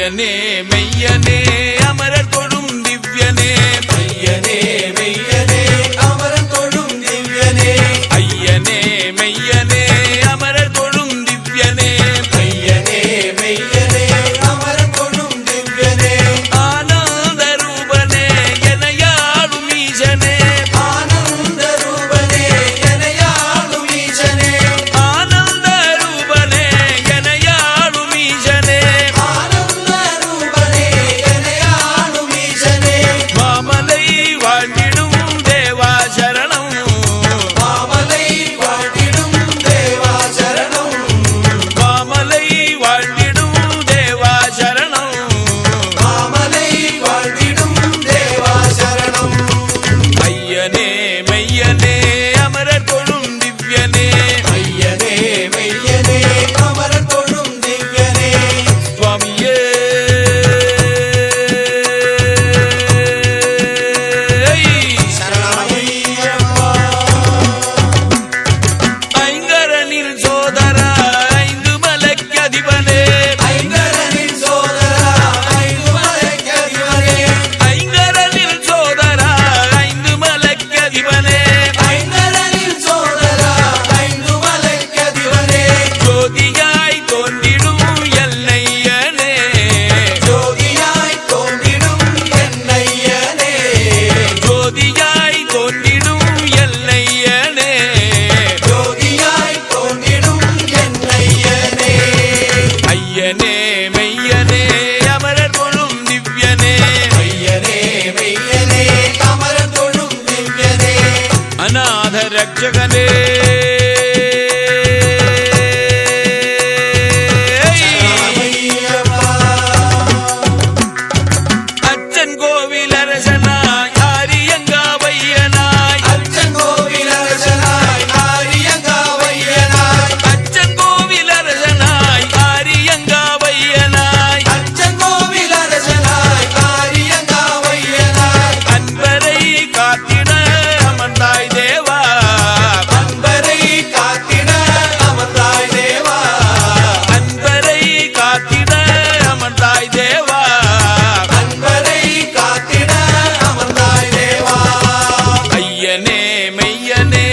மெய்யனே மெய்யனே அமரர் தொழும் திவ்யனே. மெய்யனே மெய்யனே அமரர் தொழும் திவ்யனே. ஐயனே மெய்யனே அமரர் தொழும் திவ்யனே. மெய்யனே மெய்யனே அமரர் தொழும் திவ்யனே. ஆனந்த ரூபனே எனையாளும் ஈசனே. రక్షగనే மெய்யனே.